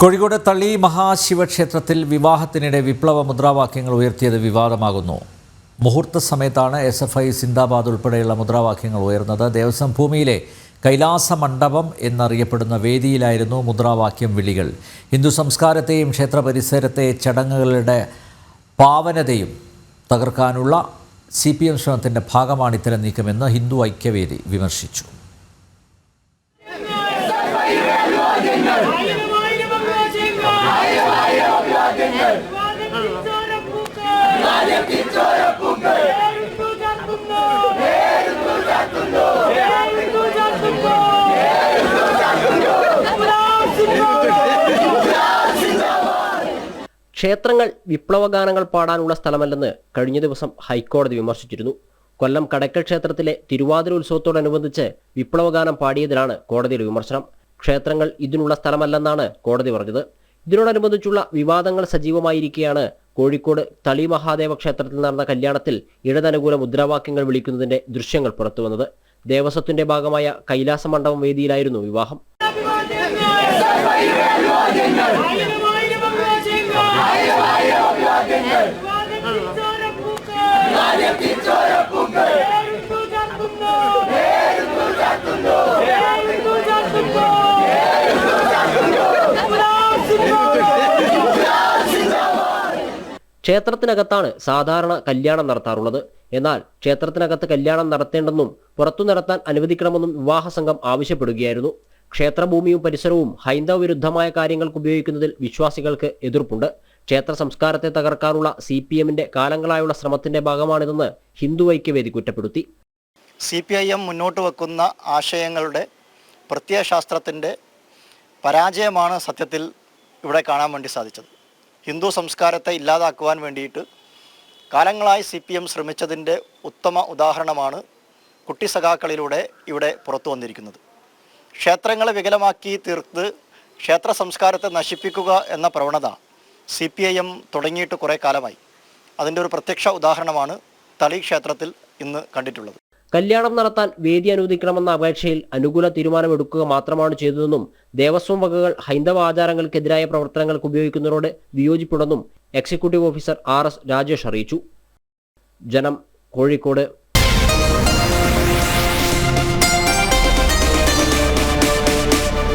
കോഴിക്കോട് തള്ളി മഹാശിവക്ഷേത്രത്തിൽ വിവാഹത്തിനിടെ വിപ്ലവ മുദ്രാവാക്യങ്ങൾ ഉയർത്തിയത് വിവാദമാകുന്നു. മുഹൂർത്ത സമയത്താണ് എസ് എഫ് ഐ സിന്ദാബാദ് ഉൾപ്പെടെയുള്ള മുദ്രാവാക്യങ്ങൾ ഉയർന്നത്. ദേവസ്വം ഭൂമിയിലെ കൈലാസ മണ്ഡപം എന്നറിയപ്പെടുന്ന വേദിയിലായിരുന്നു മുദ്രാവാക്യം വിളികൾ. ഹിന്ദു സംസ്കാരത്തെയും ക്ഷേത്ര പരിസരത്തെ ചടങ്ങുകളുടെ പാവനതയും തകർക്കാനുള്ള സി പി എം ശ്രമത്തിന്റെ ഭാഗമാണ് ഇത്തരം നീക്കമെന്ന് ഹിന്ദു ഐക്യവേദി വിമർശിച്ചു. ക്ഷേത്രങ്ങൾ വിപ്ലവഗാനങ്ങൾ പാടാനുള്ള സ്ഥലമല്ലെന്ന് കഴിഞ്ഞ ദിവസം ഹൈക്കോടതി വിമർശിച്ചിരുന്നു. കൊല്ലം കടക്കൽ ക്ഷേത്രത്തിലെ തിരുവാതിര ഉത്സവത്തോടനുബന്ധിച്ച് വിപ്ലവഗാനം പാടിയതിലാണ് കോടതിയുടെ വിമർശനം. ക്ഷേത്രങ്ങൾ ഇതിനുള്ള സ്ഥലമല്ലെന്നാണ് കോടതി പറഞ്ഞത്. ഇതിനോടനുബന്ധിച്ചുള്ള വിവാദങ്ങൾ സജീവമായിരിക്കെയാണ് കോഴിക്കോട് തളി മഹാദേവ ക്ഷേത്രത്തിൽ നടന്ന കല്യാണത്തിൽ ഇടതനുകൂല മുദ്രാവാക്യങ്ങൾ വിളിക്കുന്നതിന്റെ ദൃശ്യങ്ങൾ പുറത്തുവന്നത് ദേവസ്വത്തിന്റെ ഭാഗമായ കൈലാസ മണ്ഡപം വേദിയിലായിരുന്നു വിവാഹം ക്ഷേത്രത്തിനകത്താണ് സാധാരണ കല്യാണം നടത്താറുള്ളത്. എന്നാൽ ക്ഷേത്രത്തിനകത്ത് കല്യാണം നടത്തേണ്ടെന്നും പുറത്തു നടത്താൻ അനുവദിക്കണമെന്നും വിവാഹ സംഘം ആവശ്യപ്പെടുകയായിരുന്നു. ക്ഷേത്രഭൂമിയും പരിസരവും ഹൈന്ദവ വിരുദ്ധമായ കാര്യങ്ങൾക്ക് ഉപയോഗിക്കുന്നതിൽ വിശ്വാസികൾക്ക് എതിർപ്പുണ്ട്. ക്ഷേത്ര സംസ്കാരത്തെ തകർക്കാനുള്ള സി പി എമ്മിന്റെ കാലങ്ങളായുള്ള ശ്രമത്തിന്റെ ഭാഗമാണിതെന്ന് ഹിന്ദു ഐക്യവേദി കുറ്റപ്പെടുത്തി. സി പി ഐ എം മുന്നോട്ട് വെക്കുന്ന ആശയങ്ങളുടെ പ്രത്യയശാസ്ത്രത്തിന്റെ പരാജയമാണ് സത്യത്തിൽ ഇവിടെ കാണാൻ വേണ്ടി സാധിച്ചത്. ഹിന്ദു സംസ്കാരത്തെ ഇല്ലാതാക്കുവാൻ വേണ്ടിയിട്ട് കാലങ്ങളായി സി പി എം ശ്രമിച്ചതിന്റെ ഉത്തമ ഉദാഹരണമാണ് കുട്ടി സഖാക്കളിലൂടെ ഇവിടെ പുറത്തു വന്നിരിക്കുന്നത്. ക്ഷേത്രങ്ങളെ വികലമാക്കി തീർത്ത് ക്ഷേത്ര സംസ്കാരത്തെ നശിപ്പിക്കുക എന്ന പ്രവണത സി പി ഐ എം തുടങ്ങിയിട്ട് കുറേ കാലമായി. അതിന്റെ ഒരു പ്രത്യക്ഷ ഉദാഹരണമാണ് തളി ക്ഷേത്രത്തിൽ ഇന്ന് കണ്ടിട്ടുള്ളത്. കല്യാണം നടത്താൻ വേദി അനുവദിക്കണമെന്ന അപേക്ഷയിൽ അനുകൂല തീരുമാനമെടുക്കുക മാത്രമാണ് ചെയ്തതെന്നും ദേവസ്വം വകകൾ ഹൈന്ദവ ആചാരങ്ങൾക്കെതിരായ പ്രവർത്തനങ്ങൾക്ക് ഉപയോഗിക്കുന്നതിനോട് വിയോജിപ്പുണ്ടെന്നും executive officer R S Rajesh അറിയിച്ചു. ജനം കോഴിക്കോട്.